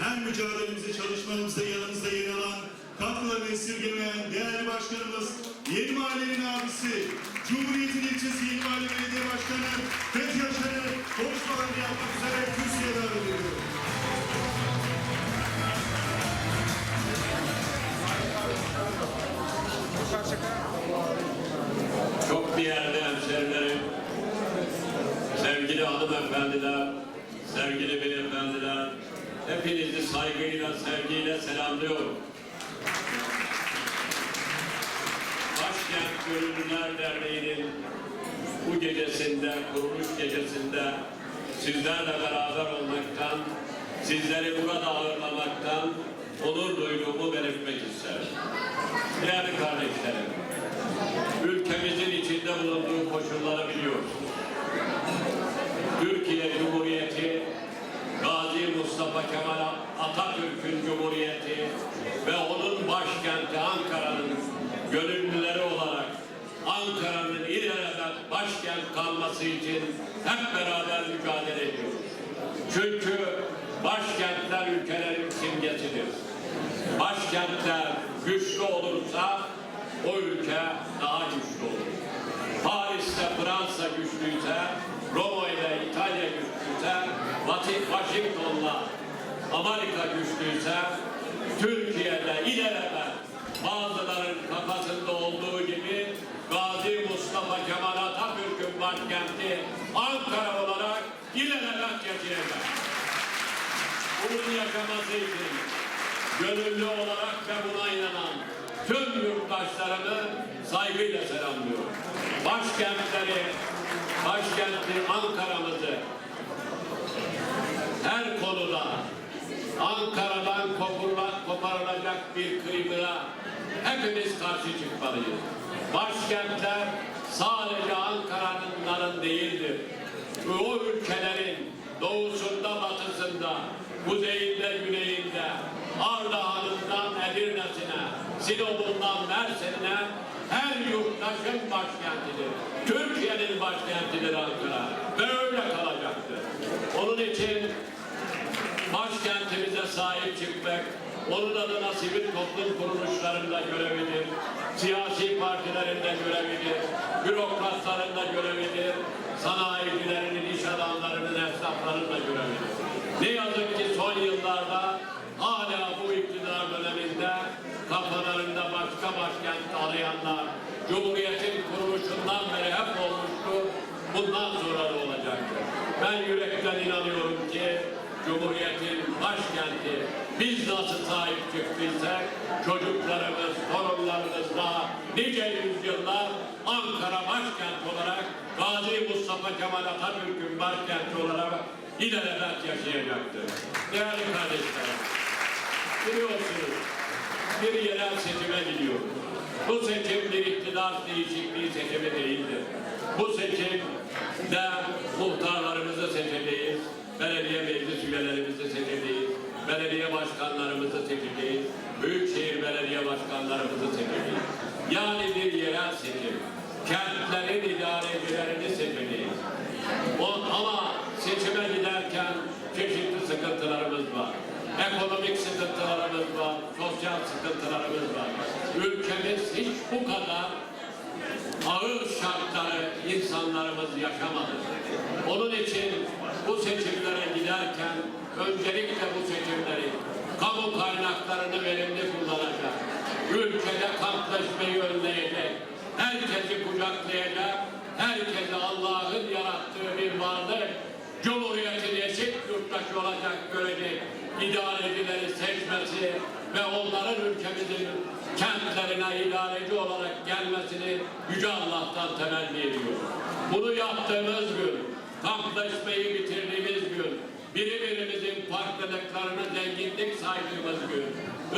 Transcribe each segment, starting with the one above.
her mücadelemizde, çalışmamızda yanımızda yer alan, katkılarını esirgemeyen değerli başkanımız, Yeni Mahallenin abisi, Cumhuriyet'in ilçesi Yeni Mahalle Belediye Başkanı Fethi Yaşar'ı konuşmalarını yapmak üzere kürsüye davet ediyorum. Çok değerli hemşerilerim, sevgili hanımefendiler, sevgili beyefendiler, hepinizi saygıyla, sevgiyle selamlıyorum. Başkent Gönüllüler Derneği'nin bu gecesinde, kuruluş gecesinde sizlerle beraber olmaktan, sizleri burada ağırlamaktan onur duyduğumu belirtmek isterim. Değerli kardeşlerim, ülkemizin içinde bulunduğu koşulları biliyorsunuz. Türkiye Mustafa Kemal Atatürk'ün Cumhuriyeti ve onun başkenti Ankara'nın gönüllüleri olarak Ankara'nın ilelebet başkent kalması için hep beraber mücadele ediyoruz. Çünkü başkentler ülkelerin simgesidir. Başkentler güçlü olursa o ülke daha güçlü olur. Paris'te Fransa güçlüyse, Roma ile İtalya güçlüyse, Washington'la Amerika güçlüyse, Türkiye'de ilelebet bazıların kafasında olduğu gibi Gazi Mustafa Kemal Atatürk'ün başkenti Ankara olarak ilelebet yaşayacak. Bunun yaşaması için gönüllü olarak ve buna inanan tüm yurttaşlarımı saygıyla selamlıyorum. Başkentleri, başkenti Ankara'mızı her konuda Ankara'dan koparılacak, bir kıymığa hepimiz karşı çıkmalıyız. Başkentler sadece Ankara'nınların değildir. O ülkelerin doğusunda, batısında, kuzeyinde, güneyinde, Ardahan'ından Edirne'sine, Sinop'undan Mersin'e her yurttaşın başkentidir. Türkiye'nin başkentidir Ankara ve öyle kalacaktır. Onun için başkentimize sahip çıkmak, onun adına sivil toplum kuruluşlarında görevidir, siyasi partilerinde görevidir, bürokratlarında görevidir, sanayicilerinin, iş adamlarının, esnaflarında görevidir. Ne yazık ki son yıllarda hala bu iktidar döneminde kafalarında başka başkent arayanlar, Cumhuriyet'in kuruluşundan beri hep olmuştu, bundan sonra da olacaktır. Ben yürekten inanıyorum ki Cumhuriyet'in başkenti biz nasıl sahip çıktıysak çocuklarımız, torunlarımız da nice yüzyıllar Ankara başkent olarak Gazi Mustafa Kemal Atatürk'ün başkenti olarak ilelebet yaşayacaktır. Değerli kardeşlerim, biliyorsunuz bir yerel seçime gidiyor. Bu seçim bir iktidar değişikliği seçimi değildir. Bu seçimde muhtarlarımızı seçeceğiz, belediye meclis üyelerimizi seçeceğiz, belediye başkanlarımızı seçeceğiz, büyükşehir belediye başkanlarımızı seçeceğiz. Yani bir yerel seçim. Kentlerin idarecilerini seçeceğiz. O, ama seçime giderken çeşitli sıkıntılarımız var. Ekonomik sıkıntılarımız var, sosyal sıkıntılarımız var. Ülkemiz hiç bu kadar ağır şartları insanlarımız yaşamadı. Onun için bu seçimlere giderken öncelikle bu seçimleri kamu kaynaklarını verimli kullanacak, ülkede kampleşmeyi önleyecek, herkesi kucaklayacak, herkese Allah'ın yarattığı bir varlık, Cumhuriyetin eşit yurttaşı olacak görecek idarecileri seçmesi ve onların ülkemizin kentlerine idareci olarak gelmesini Yüce Allah'tan temenni ediyoruz. Bunu yaptığımız gün, kampleşmeyi bitirdiğimiz gün, birbirimizin farklılıklarını zenginlik saydığımız gün,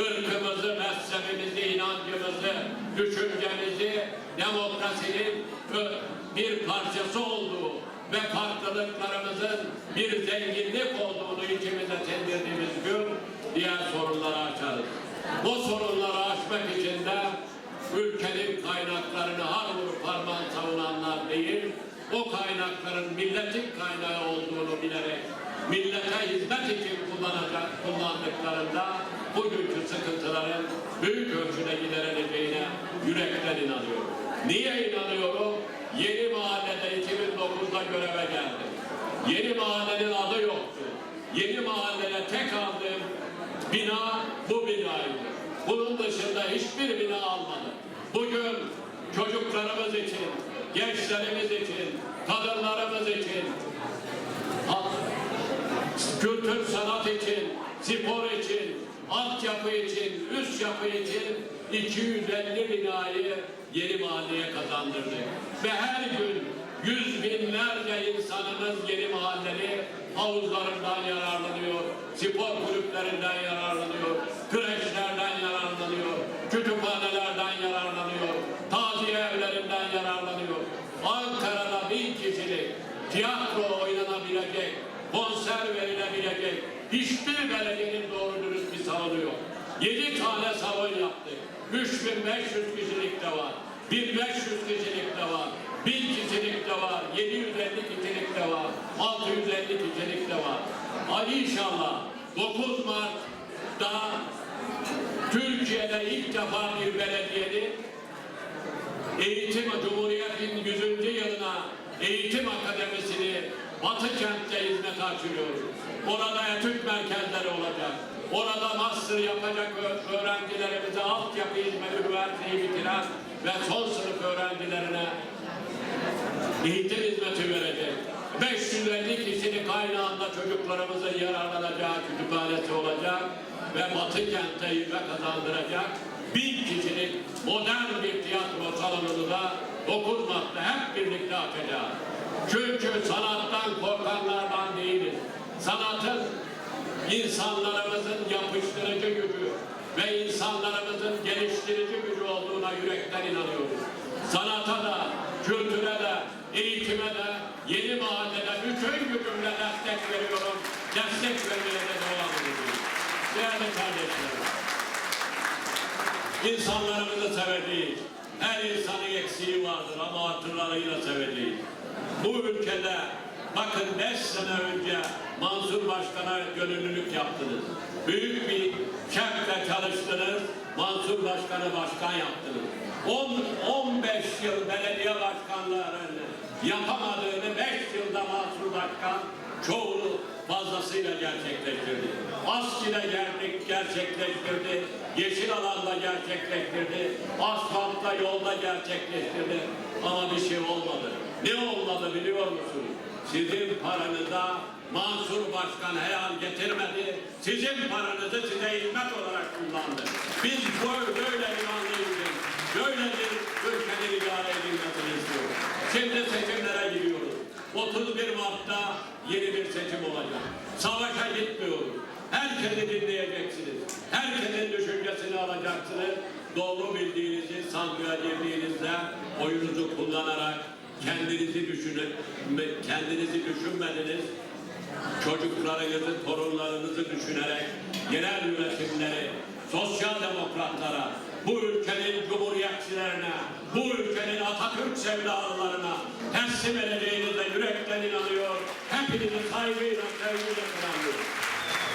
ırkımızı, mezhebimizi, inancımızı, düşüncemizi, demokrasinin ö- bir parçası olduğu ve farklılıklarımızın bir zenginlik olduğunu içimize sindirdiğimiz gün diğer sorunları açarız. Bu sorunları aşmak için de ülkenin kaynaklarını har vurup parmağın savunanlar değil, o kaynakların milletin kaynağı olduğunu bilerek millete hizmet için kullanacak, kullandıkları şartlarında bugünkü sıkıntıların büyük ölçüde giderileceğine yürekten inanıyorum. Niye inanıyorum? Yeni mahallede 2009'da göreve geldim. Yeni mahallenin adı yoktu. Yeni mahallede tek aldığım bina bu binaydı. Bunun dışında hiçbir bina almadım. Bugün çocuklarımız için, gençlerimiz için, kadınlarımız için, kültür sanat için, spor için, altyapı için, üst yapı için 250 binayı yeni mahalleye kazandırdık. Ve her gün yüz binlerce insanımız yeni mahalleli havuzlarından yararlanıyor, spor kulüplerinden yararlanıyor, kreşlerden yararlanıyor, kütüphanelerden yararlanıyor, taziye evlerinden yararlanıyor. Ankara'da bin kişilik tiyatro oynanabilecek, konser verilebilecek hiçbir belediyenin doğru dürüst bir salonu yok. Yedi tane salon yaptık. 3500 kişilik de var. 1500 kişilik de var. 1000 kişilik de var. 750 kişilik de var. 650 kişilik de var. Ay inşallah 9 Mart'ta Türkiye'de ilk defa bir belediyenin Eğitim Cumhuriyet'in 100. yılına Eğitim Akademisi'ni Batı kentte hizmet açıyoruz. Orada etüt merkezleri olacak. Orada master yapacak öğrencilerimize altyapı hizmeti üniversiteyi bitiren ve son sınıf öğrencilerine eğitim hizmeti verecek. 550 kişilik aynı anda çocuklarımızın yararlanacağı kütüphanesi olacak ve Batı kente hizmet kazandıracak. Bin kişilik modern bir tiyatro salonunu da 9 Mart'ta hep birlikte açacağız. Çünkü sanattan korkanlardan değiliz. Sanatın insanlarımızın yapıştırıcı gücü ve insanlarımızın geliştirici gücü olduğuna yürekten inanıyoruz. Sanata da, kültüre de, eğitime de, yeni mahallede bütün gücümle destek veriyorum. Destek vermeye de devam ediyorum. Değerli kardeşlerim, insanlarımızı seveceğiz. Her insanın eksiği vardır ama hatırlarıyla seveceğiz. Bu ülkede bakın beş sene önce Mansur Başkan'a gönüllülük yaptınız. Büyük bir şevkle çalıştınız. Mansur Başkan'ı başkan yaptınız. 10, 15 yıl belediye başkanlarını yapamadığını 5 yılda Mansur Başkan çoğunu fazlasıyla gerçekleştirdi. ASKİ'de geldik, gerçekleştirdi. Yeşil alanda gerçekleştirdi. Asfaltta yolda gerçekleştirdi. Ama bir şey olmadı. Ne olmadı biliyor musunuz? Sizin paranıza Mansur Başkan hayal getirmedi. Sizin paranızı size hizmet olarak kullandı. Biz böyle, böyle inanlıyız. Böyle bir ülkenin idare edilmesini istiyoruz. Şimdi seçimlere giriyoruz. 31 Mart'ta yeni bir seçim olacak. Savaşa gitmiyoruz. Herkesi dinleyeceksiniz. Herkesin düşüncesini alacaksınız. Doğru bildiğinizi sandığa girdiğinizde oyunuzu kullanarak kendinizi düşünün, kendinizi düşünmediniz. Çocuklarınızı, torunlarınızı düşünerek yerel yönetimleri, sosyal demokratlara, bu ülkenin cumhuriyetçilerine, bu ülkenin Atatürk sevdalılarına teslim edeceğinize yürekten inanıyor. Hepinizi saygıyla, sevgiyle selamlıyorum.